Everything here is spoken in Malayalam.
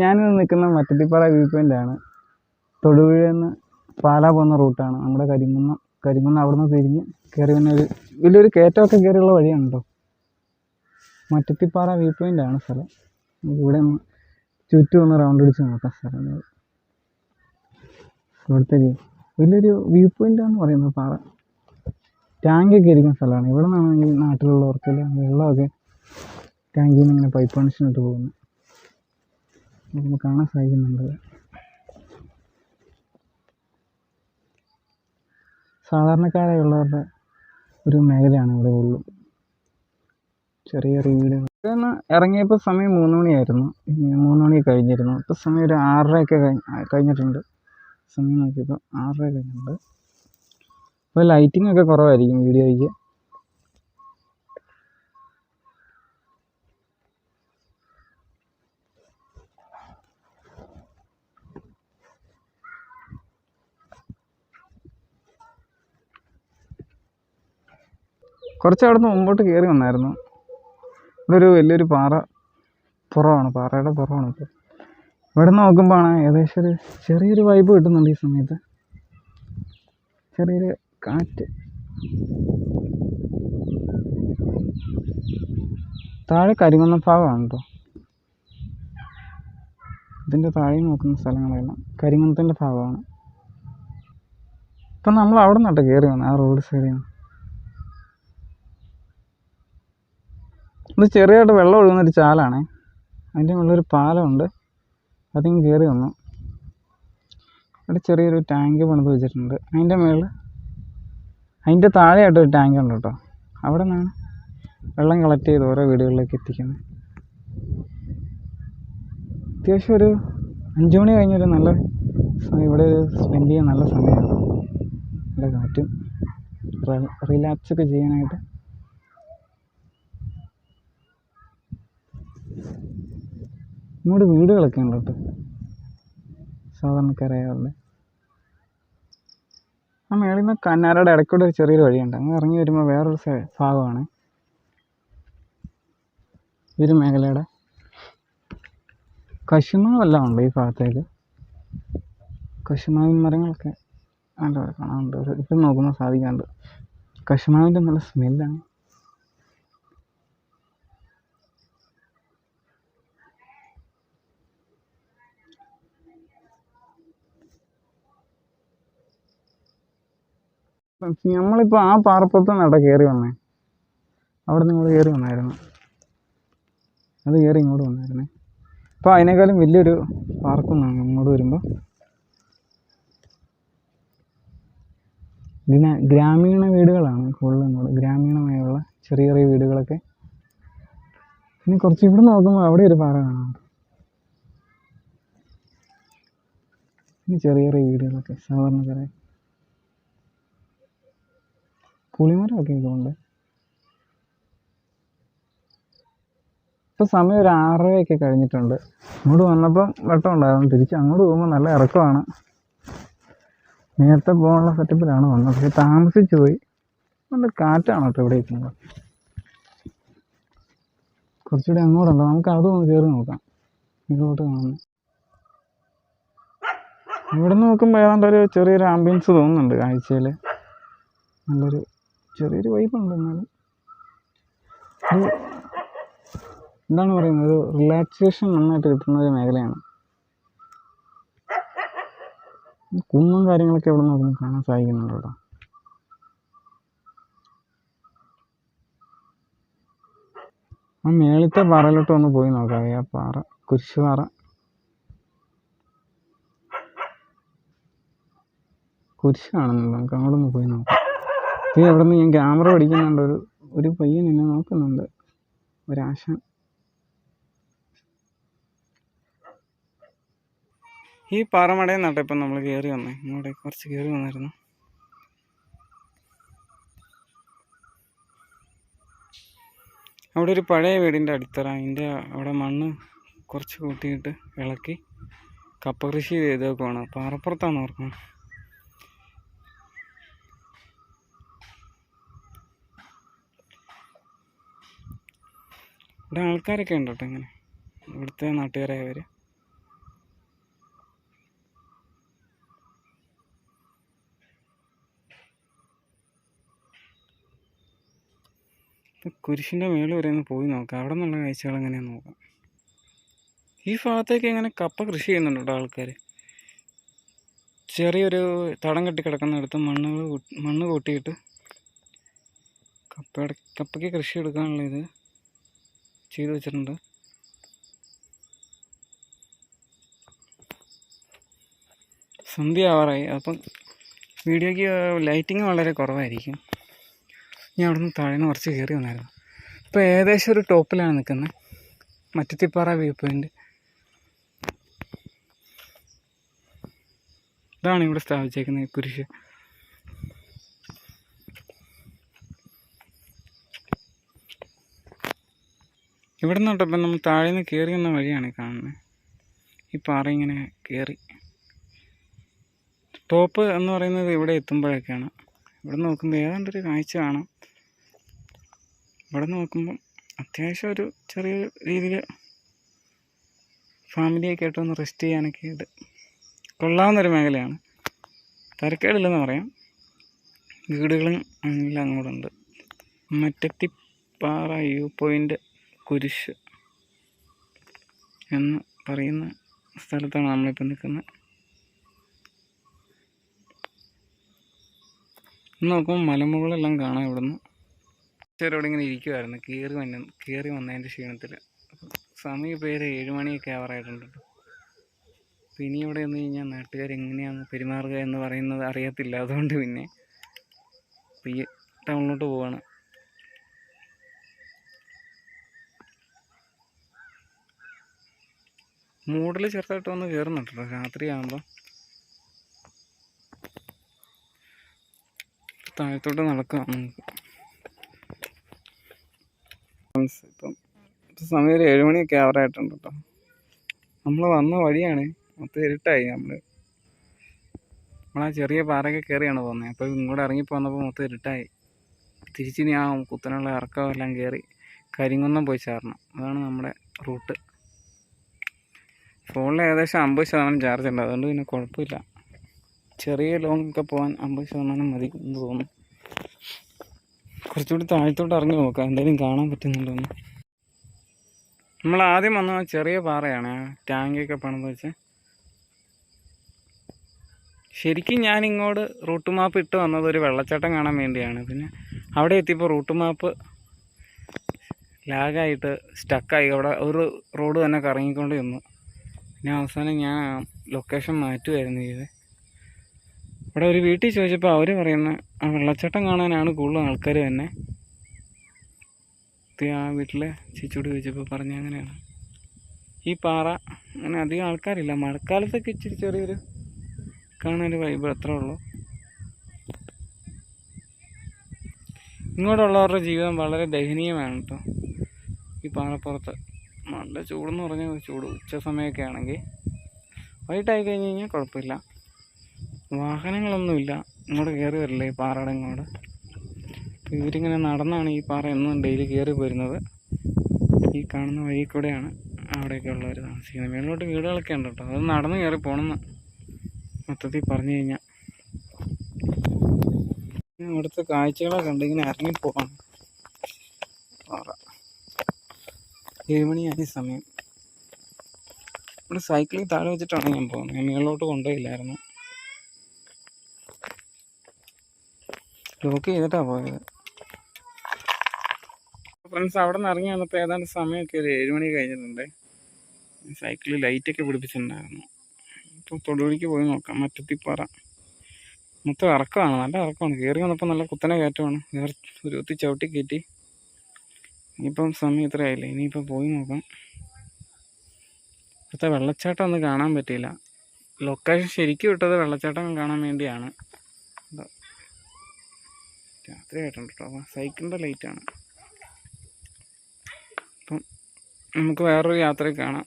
ഞാനിന്ന് നിൽക്കുന്ന മറ്റത്തിപ്പാറ വ്യൂ പോയിന്റ് ആണ്. തൊടുപുഴ നിന്ന് പാലാ പോകുന്ന റൂട്ടാണ് നമ്മുടെ കരിങ്കുന്നം കരിങ്കുന്നം അവിടെ നിന്ന് തിരിഞ്ഞ് കയറി വന്ന ഒരു വലിയൊരു കയറ്റമൊക്കെ കയറിയുള്ള വഴിയാണ് കേട്ടോ മറ്റത്തിപ്പാറ വ്യൂ പോയിന്റ് ആണ് സ്ഥലം. ഇവിടെ ഒന്ന് ചുറ്റും ഒന്ന് റൗണ്ട് അടിച്ച് നോക്കാം സ്ഥലം ഇവിടുത്തെ വ്യൂ. വലിയൊരു വ്യൂ പോയിന്റ് ആണെന്ന് പറയുന്നത് പാറ. ടാങ്കൊക്കെ ഇരിക്കുന്ന സ്ഥലമാണ്. ഇവിടെ നിന്നാണെങ്കിൽ നാട്ടിലുള്ളവർക്കെല്ലാം നാട്ടിലുള്ളവർക്ക് വെള്ളമൊക്കെ ടാങ്കിൽ നിന്ന് ഇങ്ങനെ പൈപ്പ് കണക്ഷൻ ഇട്ട് പോകുന്നത്. നമുക്ക് കാണാൻ സാധിക്കുന്നുണ്ട്. സാധാരണക്കാരായുള്ളവരുടെ ഒരു മേഖലയാണ് ഇവിടെ ഉള്ളു. ചെറിയ ചെറിയ വീടുകൾ. ഇറങ്ങിയപ്പോൾ സമയം മൂന്ന് മണിയായിരുന്നു. മൂന്ന് മണി കഴിഞ്ഞിരുന്നു. ഇപ്പോൾ സമയം ഒരു ആറരയൊക്കെ കഴിഞ്ഞ് കഴിഞ്ഞിട്ടുണ്ട്. സമയം നോക്കിയപ്പോൾ ആറര കഴിഞ്ഞിട്ടുണ്ട്. അപ്പോൾ ലൈറ്റിംഗ് ഒക്കെ കുറവായിരിക്കും വീഡിയോയ്ക്ക്. കുറച്ച് അവിടെ നിന്ന് മുമ്പോട്ട് കയറി വന്നായിരുന്നു. ഇതൊരു വലിയൊരു പാറ പുറമാണ് പാറയുടെ പുറമാണ് ഇപ്പോൾ ഇവിടെ നോക്കുമ്പോഴാണ് ഏകദേശം ഒരു ചെറിയൊരു വൈബ് കിട്ടുന്നുണ്ട് ഈ സമയത്ത്. ചെറിയൊരു കാറ്റ്. താഴെ കരിമണ്ണ ഭാഗമാണ് കേട്ടോ ഇതിന്റെ താഴെ നോക്കുന്ന സ്ഥലങ്ങളെല്ലാം കരിമണത്തിന്റെ ഭാഗമാണ്. ഇപ്പം നമ്മൾ അവിടെ നിന്നാട്ടോ കയറി വന്നത് ആ റോഡ് സൈഡിൽ നിന്ന് ഇത് ചെറിയതായിട്ട് വെള്ളം ഒഴുകുന്നൊരു ചാലാണേ. അതിന്റെ മുകളിലൊരു പാലമുണ്ട്. അതിങ്ങ് കയറി വന്നു. അവിടെ ചെറിയൊരു ടാങ്ക് പണിത് വെച്ചിട്ടുണ്ട്. അതിന്റെ മുകളിൽ അതിന്റെ താഴെയായിട്ട് ഒരു ടാങ്ക് ഉണ്ട് കേട്ടോ. അവിടെ നിന്നാണ് വെള്ളം കളക്ട് ചെയ്ത് ഓരോ വീടുകളിലേക്ക് എത്തിക്കുന്നത്. അത്യാവശ്യം ഒരു അഞ്ച് മണി കഴിഞ്ഞൊരു നല്ല ഇവിടെ സ്പെൻഡ് ചെയ്യാൻ നല്ല സമയമാണ്. നല്ല കാറ്റും റിലാക്സ് ഒക്കെ ചെയ്യാനായിട്ട് ഇങ്ങോട്ട് വീടുകളൊക്കെ ഉണ്ട് കേട്ടോ സാധാരണക്കാരായവരുടെ ആ മേളിൽ നിന്ന് കന്നാരയുടെ ഇടയ്ക്കൂടെ ഒരു ചെറിയൊരു വഴിയുണ്ട്. അങ്ങ് ഇറങ്ങി വരുമ്പോൾ വേറൊരു ഭാഗമാണ്. ഒരു മേഖലയുടെ കശുമാവെല്ലാം ഉണ്ട് ഈ ഭാഗത്തേക്ക്? കശുമാവിൻ മരങ്ങളൊക്കെ നല്ല കാണാനുണ്ട്. ഇപ്പം നോക്കുമ്പോൾ സാധിക്കാറുണ്ട്. കശുമാവിന്റെ നല്ല സ്മെല്ലാണ് നമ്മളിപ്പോൾ ആ പാറപ്പുറത്ത് നട കയറി വന്നേ. അവിടെ ഇങ്ങോട്ട് കയറി വന്നായിരുന്നു. അത് കയറി ഇങ്ങോട്ട് വന്നായിരുന്നേ. അപ്പോൾ അതിനേക്കാളും വലിയൊരു പാർക്കൊന്നാണ് ഇങ്ങോട്ട് വരുമ്പോൾ ഗ്രാമീണ വീടുകളാണ് കൂടുതലും ഇങ്ങോട്ട്. ഗ്രാമീണമായുള്ള ചെറിയ ചെറിയ വീടുകളൊക്കെ. ഇനി കുറച്ച് ഇവിടെ നോക്കുമ്പോൾ അവിടെ ഒരു പാറ കാണാം. ഇനി ചെറിയ ചെറിയ വീടുകളൊക്കെ സാധാരണക്കാരെ പുളിമരമൊക്കെ ഉണ്ട് ഇപ്പൊ സമയം ഒരു ആറരയൊക്കെ കഴിഞ്ഞിട്ടുണ്ട്. ഇങ്ങോട്ട് വന്നപ്പം വെട്ടം ഉണ്ടായിരുന്നു. തിരിച്ച് അങ്ങോട്ട് പോകുമ്പോൾ നല്ല ഇറക്കമാണ്. നേരത്തെ പോകാനുള്ള സെറ്റപ്പിലാണ് വന്നത്. പക്ഷെ താമസിച്ചു പോയി. നല്ല കാറ്റാണ് കേട്ടോ ഇവിടെ ഇരിക്കുന്നത്. കുറച്ചുകൂടി അങ്ങോട്ടുണ്ടോ? നമുക്ക് അതും ഒന്ന് കയറി നോക്കാം. ഇങ്ങോട്ട് കാണുന്നു. ഇവിടെ നോക്കുമ്പോൾ ഏതാണ്ട് ഒരു ചെറിയൊരു ആംബിയൻസ് തോന്നുന്നുണ്ട് കാഴ്ചയിൽ നല്ലൊരു ചെറിയൊരു വൈബുണ്ട് എന്നാലും. എന്താണ് പറയുന്നത്? ഒരു റിലാക്സേഷൻ നന്നായിട്ട് കിട്ടുന്ന ഒരു മേഖലയാണ്. കുന്നും കാര്യങ്ങളൊക്കെ ഇവിടെ നോക്കുമ്പോൾ കാണാൻ സാധിക്കുന്നുണ്ട് കേട്ടോ. ആ മേളിത്തെ പാറയിലോട്ട് ഒന്ന് പോയി നോക്കാം. ആ പാറ കുരിശുപാറ കുരിശ് കാണുന്നുണ്ട്? നമുക്ക് അങ്ങോട്ടൊന്ന് പോയി നോക്കാം. ഈ അവിടെ നിന്ന് ഞാൻ ക്യാമറ പഠിക്കുന്നുണ്ട് ഒരു ഒരു പയ്യൻ എന്നെ നോക്കുന്നുണ്ട്. ഒരാശ. ഈ പാറമടയിൽ നിന്നാട്ടെ ഇപ്പം നമ്മൾ കയറി വന്നേ. ഇങ്ങോട്ട് കുറച്ച് കയറി വന്നായിരുന്നു. അവിടെ ഒരു പഴയ വീടിന്റെ അടിത്തറ. അതിന്റെ അവിടെ മണ്ണ് കുറച്ച് കൂട്ടിയിട്ട് ഇളക്കി കപ്പ കൃഷി ചെയ്തേക്കുവാണ് പാറപ്പുറത്താണ് ഓർക്കണം. ഇവിടെ ആൾക്കാരൊക്കെ ഉണ്ട് കേട്ടോ ഇങ്ങനെ? ഇവിടുത്തെ നാട്ടുകാരായവർ കുരിശിന്റെ മേളിൽ വരെ ഒന്ന് പോയി നോക്കാം. അവിടെ നിന്നുള്ള കാഴ്ചകൾ എങ്ങനെയാണെന്ന് നോക്കാം. ഈ ഭാഗത്തേക്ക് ഇങ്ങനെ കപ്പ കൃഷി ചെയ്യുന്നുണ്ട് ആൾക്കാർ ചെറിയൊരു തടം കെട്ടി കിടക്കുന്നിടത്ത് മണ്ണുകൾ മണ്ണ് കൂട്ടിയിട്ട് കപ്പയുടെ കപ്പയ്ക്ക് കൃഷി എടുക്കാനുള്ള ഇത്. ചെയ്തു വെച്ചിട്ടുണ്ട്. സന്ധ്യ ആവാറായി. അപ്പം വീഡിയോയ്ക്ക് ലൈറ്റിങ് വളരെ കുറവായിരിക്കും. ഞാൻ അവിടെ നിന്ന് താഴെ നിന്ന് കുറച്ച് കയറി വന്നായിരുന്നു. ഇപ്പോൾ ഏകദേശം ഒരു ടോപ്പിലാണ് നിൽക്കുന്നത്. മറ്റത്തിപ്പാറ വ്യൂ പോയിന്റ് ഇതാണ് ഇവിടെ സ്ഥാപിച്ചേക്കുന്നത് കുരിശ്. ഇവിടെ നിന്ന് തൊട്ടപ്പം നമ്മൾ താഴെ നിന്ന് കയറി വന്ന വഴിയാണ് കാണുന്നത്. ഈ പാറ ഇങ്ങനെ കയറി ടോപ്പ് എന്ന് പറയുന്നത് ഇവിടെ എത്തുമ്പോഴൊക്കെയാണ്. ഇവിടെ നോക്കുമ്പോൾ ഏതാണ്ടൊരു കാഴ്ച കാണാം. ഇവിടെ നോക്കുമ്പം അത്യാവശ്യം ഒരു ചെറിയ രീതിയിൽ ഫാമിലിയൊക്കെ ആയിട്ട് ഒന്ന് റെസ്റ്റ് ചെയ്യാനൊക്കെ ആയിട്ട് കൊള്ളാവുന്നൊരു മേഖലയാണ്. തരക്കേടില്ലെന്ന് പറയാം. വീടുകളും എല്ലാം അങ്ങോട്ടുണ്ട്. മറ്റത്തിപ്പാറ വ്യൂ പോയിന്റ് കുരിശ് എന്ന് പറയുന്ന സ്ഥലത്താണ് നമ്മളിപ്പോൾ നിൽക്കുന്നത്. നോക്കുമ്പോൾ മലമുകളെല്ലാം കാണാം ഇവിടുന്ന്. ചേരും അവിടെ ഇങ്ങനെ ഇരിക്കുമായിരുന്നു കയറി വന്ന കയറി വന്നതിന്റെ ക്ഷീണത്തിൽ. സമയം പേര് ഏത് ഏഴ് മണിയൊക്കെ ആവറായിട്ടുണ്ടല്ലോ കേട്ടോ. അപ്പോൾ ഇനി ഇവിടെ വന്നു കഴിഞ്ഞാൽ നാട്ടുകാർ എങ്ങനെയാണ് പെരുമാറുക എന്ന് പറയുന്നത് അറിയത്തില്ല. അതുകൊണ്ട് പിന്നെ ഈ ടൗണിലോട്ട് പോവാണ്. മൂഡിൽ ചെറുതായിട്ട് വന്ന് കയറുന്നുണ്ട് കേട്ടോ രാത്രിയാകുമ്പോൾ താഴത്തോട്ട് നടക്കാം നമുക്ക്. ഇപ്പം സമയം ഒരു ഏഴുമണിയൊക്കെ ആവറായിട്ടുണ്ട് കേട്ടോ നമ്മൾ വന്ന വഴിയാണ് മൊത്തം ഇരുട്ടായി നമ്മൾ നമ്മളാ ചെറിയ പാറയൊക്കെ കയറിയാണ് പോകുന്നത് അപ്പോൾ ഇങ്ങോട്ട് ഇറങ്ങി വന്നപ്പോൾ മൊത്തം ഇരുട്ടായി. തിരിച്ചിനി ആ കുത്തനുള്ള ഇറക്കമെല്ലാം കയറി കരിങ്കുന്നം പോയി ചേർണം അതാണ് നമ്മുടെ റൂട്ട്. ഫോണിൽ ഏകദേശം അമ്പത് ശതമാനം ചാർജ് ഉണ്ട്. അതുകൊണ്ട് പിന്നെ കുഴപ്പമില്ല. ചെറിയ ലോങ്ങൊക്കെ പോകാൻ അമ്പത് ശതമാനം മതി എന്ന് തോന്നുന്നു. കുറച്ചുകൂടി താഴത്തോട്ട് ഇറങ്ങി നോക്കാം. എന്തെങ്കിലും കാണാൻ പറ്റുന്നുണ്ടോന്ന് നമ്മൾ ആദ്യം വന്ന ചെറിയ പാറയാണ്. ടാങ്കൊക്കെ പണിത് വെച്ച്. ശരിക്കും ഞാൻ ഇങ്ങോട്ട് റൂട്ട് മാപ്പ് ഇട്ട് വന്നത് ഒരു വെള്ളച്ചാട്ടം കാണാൻ വേണ്ടിയാണ്. പിന്നെ അവിടെ എത്തിയപ്പോൾ റൂട്ട് മാപ്പ് ലാഗായിട്ട് സ്റ്റക്കായി അവിടെ ഒരു റോഡ് തന്നെ കറങ്ങിക്കൊണ്ട് ചെന്നു പിന്നെ അവസാനം ഞാൻ ലൊക്കേഷൻ മാറ്റുമായിരുന്നു ചെയ്തത് ഇവിടെ ഒരു വീട്ടിൽ ചോദിച്ചപ്പോൾ അവർ പറയുന്ന ആ വെള്ളച്ചാട്ടം കാണാനാണ് കൂടുതൽ ആൾക്കാർ തന്നെ ആ വീട്ടിലെ ചേച്ചിയോട് ചോദിച്ചപ്പോൾ പറഞ്ഞ അങ്ങനെയാണ്. ഈ പാറ അങ്ങനെ അധികം ആൾക്കാരില്ല. മഴക്കാലത്തൊക്കെ ഇച്ചിരി ചെറിയൊരു കാണാനൊരു വൈബ് അത്രേ ഉള്ളൂ. ഇങ്ങോട്ടുള്ളവരുടെ ജീവിതം വളരെ ദയനീയമാണ് കേട്ടോ ഈ പാറപ്പുറത്ത്. നല്ല ചൂടെന്ന് പറഞ്ഞാൽ ചൂട് ഉച്ച സമയമൊക്കെ ആണെങ്കിൽ വൈകിട്ടായി കഴിഞ്ഞ് കഴിഞ്ഞാൽ കുഴപ്പമില്ല വാഹനങ്ങളൊന്നുമില്ല. ഇങ്ങോട്ട് കയറി വരില്ല ഈ പാറയുടെ ഇങ്ങോട്ട്? ഇവരിങ്ങനെ നടന്നാണ് ഈ പാറ എന്നും ഡെയിലി കയറി വരുന്നത്. ഈ കാണുന്ന വഴി കൂടെയാണ് അവിടെയൊക്കെ ഉള്ളവർ താമസിക്കുന്നത്. മേളിലോട്ട് വീടുകളൊക്കെ ഉണ്ട് കേട്ടോ. അത് നടന്ന് കയറി പോകണമെന്ന് മൊത്തത്തിൽ പറഞ്ഞു കഴിഞ്ഞാൽ അവിടുത്തെ കാഴ്ചകളൊക്കെ ഉണ്ട് ഇങ്ങനെ ഇറങ്ങിപ്പോകണം പാറ. ഏഴ് മണിയായ സമയം. ഇവിടെ സൈക്കിളിൽ താഴെ വെച്ചിട്ടാണ് ഞാൻ പോകുന്നത്. ഞാൻ മുകളിലോട്ട് കൊണ്ടുപോയില്ലായിരുന്നു. ലോക്ക് ചെയ്തിട്ടാണ് പോയത്. ഫ്രണ്ട്സ് അവിടെ നിന്ന് ഇറങ്ങി വന്നപ്പോൾ ഏതാണ്ട് സമയമൊക്കെ ഒരു ഏഴ് മണി കഴിഞ്ഞിട്ടുണ്ട് സൈക്കിളിൽ ലൈറ്റൊക്കെ പിടിപ്പിച്ചിട്ടുണ്ടായിരുന്നു. ഇപ്പോൾ തൊടുപിടിക്ക് പോയി നോക്കാം. മറ്റത്തിപ്പാറ. മൊത്തം ഇറക്കമാണ്. നല്ല ഇറക്കമാണ്. കയറി വന്നപ്പോൾ നല്ല കുത്തനെ കയറ്റമാണ്. വേറെ ഒരു ഒത്തി ചവിട്ടി കയറ്റി ഇനിയിപ്പം സമയം ഇത്ര ആയില്ലേ ഇനിയിപ്പം പോയി നോക്കാം. ഇപ്പോഴത്തെ വെള്ളച്ചാട്ടം ഒന്നും കാണാൻ പറ്റിയില്ല. ലൊക്കേഷൻ ശരിക്കും ഇട്ടത് വെള്ളച്ചാട്ടം കാണാൻ വേണ്ടിയാണ്. രാത്രി ആയിട്ടുണ്ട് കേട്ടോ സൈക്കിളിന്റെ ലൈറ്റാണ് അപ്പം നമുക്ക് വേറൊരു യാത്രയിൽ കാണാം.